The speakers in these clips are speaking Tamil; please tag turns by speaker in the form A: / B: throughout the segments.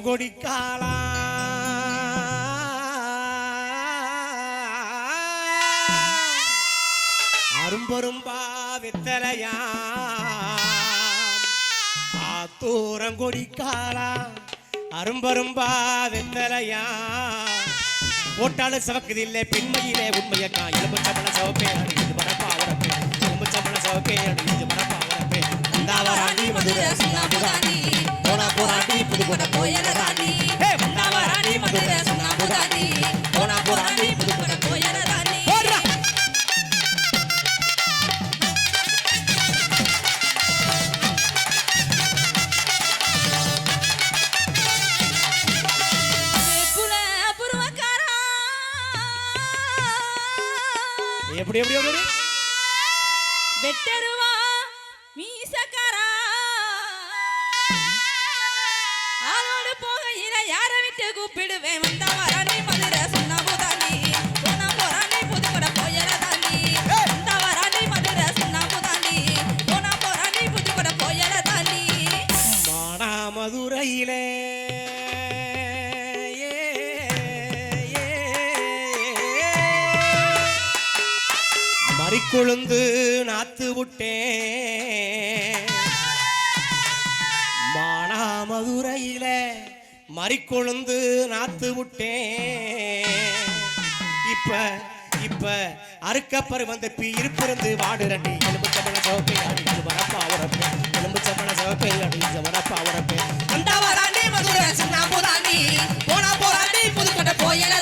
A: ஆத்தூரங்கொடி காலா அரும்பரும்பா வித்தலையா? ஆத்தூரங்கொடி காலா அரும்பரும்பா வித்தலையா? போட்டாலும் சிவக்குது இல்லை பெண்மையிலே உண்மையக்கா. எலும்பு சம்பள சிவப்பே அடிஞ்சு மரப்பா உரப்பே எலும்பு சம்பள சிவப்பே அடிஞ்சு மரப்பா மதுரை சுண்ணாம்புதானி போனா போராண்டி புதுக்கோட்டை போயல ராணி ஹே வந்தாவராண்டி மதுரை சுண்ணாம்புதானி போனா போராண்டி புதுக்கோட்டை போயல ராணி எப்படி எப்படி எப்படி எப்படி? உளுந்து நாத்து விட்டேன். மானா மதுரையில மறிக்கொழுந்து நாத்து விட்டேன். இப்ப இப்ப அறுக்கப்பரு வந்த பி இருப்பிருந்து வாடுறண்டி எலும்பு சம்பள சோப்பை அடிச்சு வரப்பா வரப்பே எலும்பு சம்பள சோப்பை அடிச்சு வரப்பா வரப்பே
B: வந்தா மதுரை சொன்னா போதாண்டி போனா போராண்டி புதுக்கட்ட போயல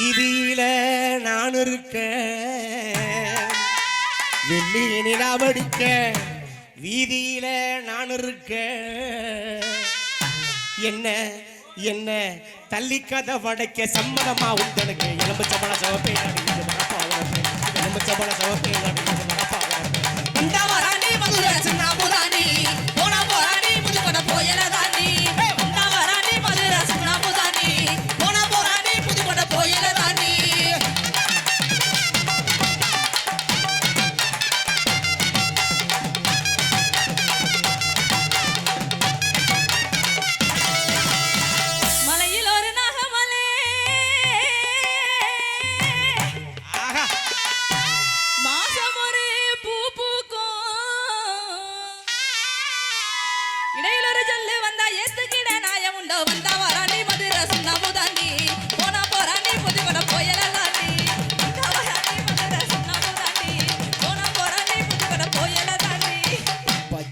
A: வீதியில நான் இருக்க வெள்ளி நிலாவடிக்க வீதியில நான் இருக்க என்ன என்ன தள்ளி கதை வடைக்க சம்மதமா உண்டனுக்கு எலும்பு சம்பள சவப்பே எலும்பு சம்பள சவப்பே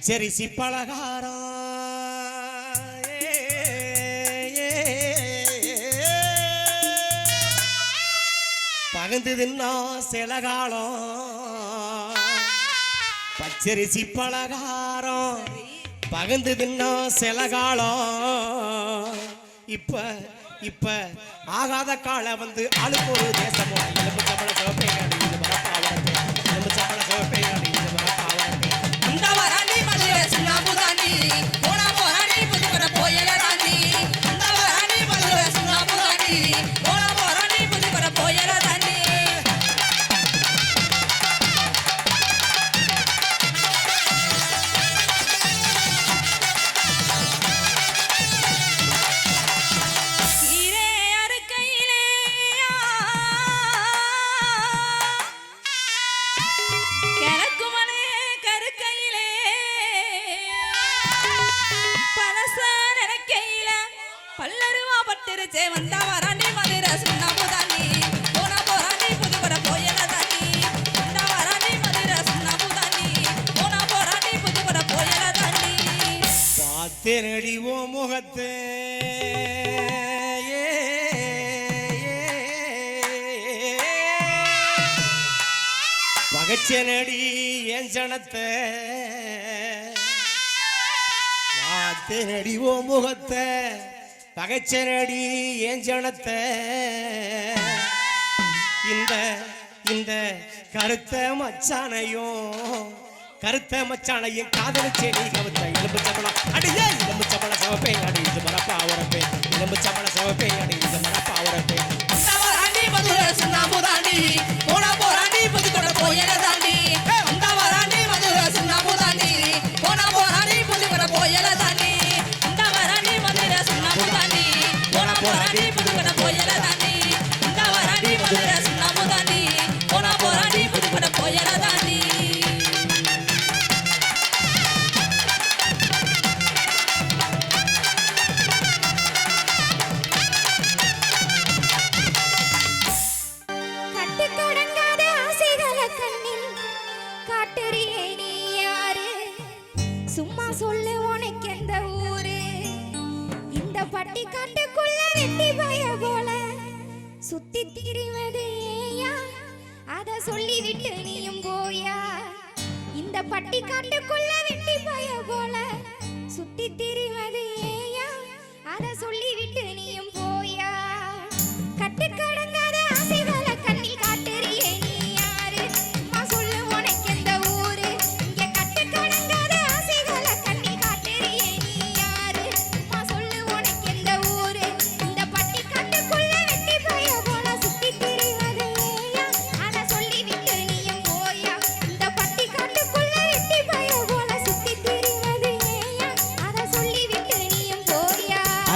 A: பச்சரிசி பலகாரம் ஏ, சில காலம் பச்சரிசி பலகாரம் பகந்து சில காலம் இப்ப இப்ப ஆகாத காலம் வந்து ஆளுக்கு ஒரு தேசமோ பல்லருவா பட்டிருச்சே
B: வந்தா வராண்டி மதுரை சொன்ன புதானி போன போராண்டி புதுப்பட போயல தானி வந்தா வராண்டி மதுரை சொன்ன புதானி போன போராண்டி புதுப்பட போயல தானி
A: பார்த்தேனடி ஓ முகத்தே பகச்சனடி என் சனத்தை பார்த்தேனடி ஓ முகத்தை. பகைச்சனடி என் ஜனத்தை? இந்த இந்த கருத்த மச்சானையும் கருத்த மச்சானையும் காதலிச்சே நீ கவுத்த. எலும்பு சம்பளம் அடியே எலும்பு சம்பளம் சிவப்பே அடி இது மரப்பா உரப்பே எலும்பு சம்பளம் சிவப்பே அடி இது மரப்பா உரப்பே
B: வந்தாவராண்டி மதுரை சுண்ணாம்புதாண்டி போனா போராண்டி புதுக்கோட்டை போயலதாண்டி வந்தாவராண்டி போனா போராண்டி புதுக்கோட்டை போயலதாண்டி வந்தாவராண்டி மதுரை சுண்ணாம்புதாண்டி போனா
C: ஆசைகள கண்ணில் நீ யாரு? சும்மா சொல்லு உனக்கு எந்த ஊரு? இந்த பட்டி காட்டுக்குள்ள செட்டி பய போல. சுத்தி திரிவது ஏயா? அத சொல்லிவிட்டு நீயும் போயா? இந்த பட்டி காட்டுக்குள்ள வெட்டி பய போல. சுத்தி திரிவது ஏயா? அத சொல்லிவிட்டு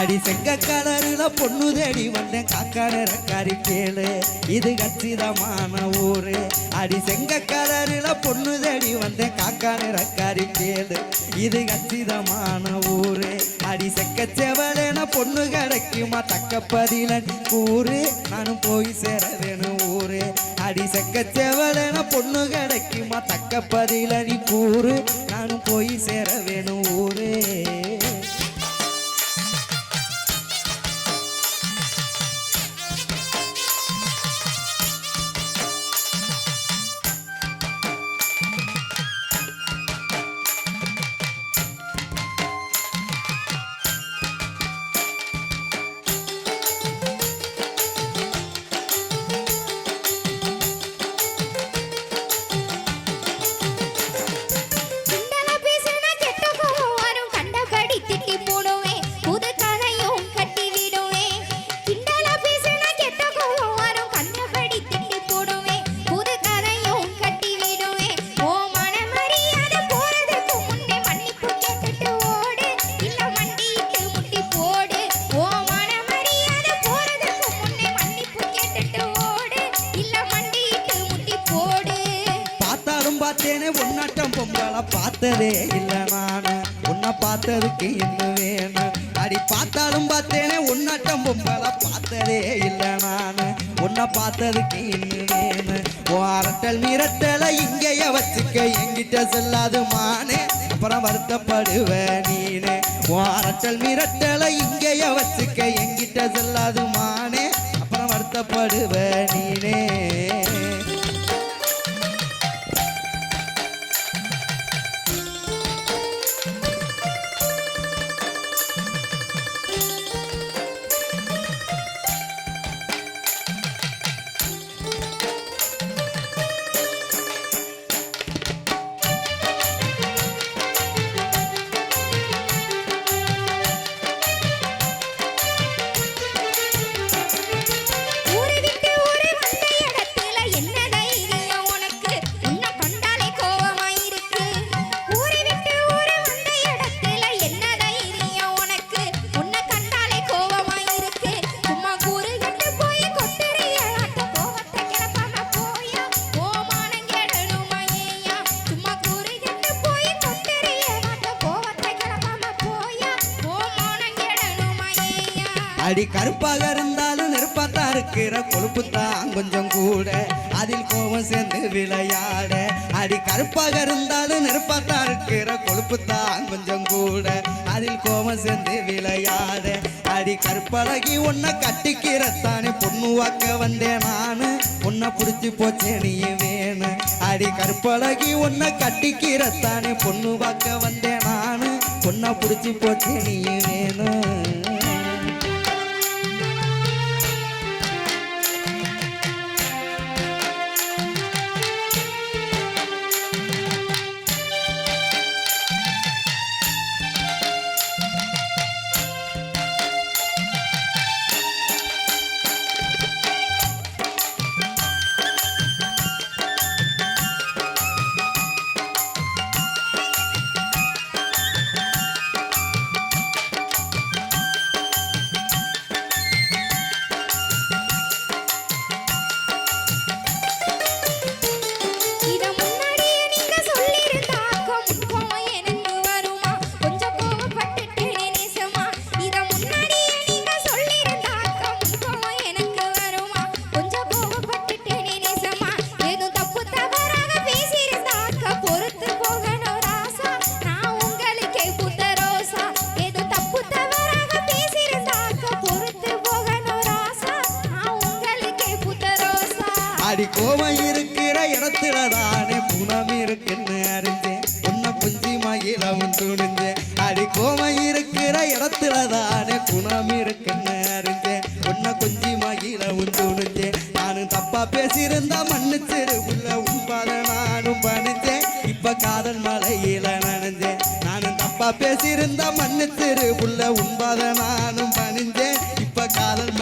D: அடி செங்க கலருல பொண்ணு தேடி வந்தேன். காக்காடு ரக்காரி கேளு இது கச்சிதமான ஊரு. அடி செங்க கலருல பொண்ணு தேடி வந்தேன். காக்காடு ரக்காரி கேளு இது கச்சிதமான ஊரு. அடி செக்க செவலேன பொண்ணு கிடைக்குமா? தக்க பதில கூறு நானும் போய் சேர வேணும் ஊரு. அடி செக்க செவலேன பொண்ணு கிடைக்குமா? தக்க பதில நீ கூறு நானும் போய் சேர வேணும் ஊரே. உங்களை பார்த்ததே இல்லை நானு. உன்னை பார்த்ததுக்கு இன்னும் வேணும் அடி பார்த்தாலும் பார்த்தேனே உன்னட்டம் பொம்பளை பார்த்ததே இல்லை நானு. உன்னை பார்த்ததுக்கு இன்னும் வேணும் ஓரட்டல் மிரட்டலை இங்கேயே வச்சுக்க எங்கிட்ட செல்லாது மானே அப்புறம் வருத்தப்படுவ நீனே. ஓரட்டல் மிரட்டலை இங்கேயே வச்சுக்க எங்கிட்ட செல்லாது மானே அப்புறம் வருத்தப்படுவ நீனே. இருக்கிற கொழுப்பு தான் கொஞ்சம் கூட. அதில் கோபம் சேர்ந்து விளையாட. அடி கருப்பாக இருந்தாலும் நெருப்பாத்தான் இருக்கிற கொழுப்பு தான் கொஞ்சம் கூட. அதில் கோபம் சேர்ந்து விளையாட. அடி கருப்பழகி உன்னை கட்டிக்கிறத்தானே பொண்ணு வாக்க வந்தேன் நானு. உன்னை பிடிச்சி போச்சே நீ வேணும் அடி கருப்பழகி உன்னை கட்டிக்கிறத்தானே பொண்ணு வாக்க வந்தேன் நானு. உன்னை பிடிச்சி போச்சே நீ வேணும் குஞ்சி மகிழவும் துணிஞ்சேன் அடி கோவம் இருக்கிற இடத்துல தானே குணம் இருக்குன்னு அறிஞ்சேன். உன்னை குஞ்சி மகிழவும் துணிஞ்சேன் நானும் தப்பா பேசியிருந்தா மன்னிச்சிரு உள்ள உண்பாத நானும் பணிஞ்சேன். இப்ப காதல் மலையில நனைஞ்சேன். நானும் தப்பா பேசியிருந்தா மன்னிச்சிரு உள்ள உண்பாத நானும் பணிஞ்சேன். இப்ப காதல்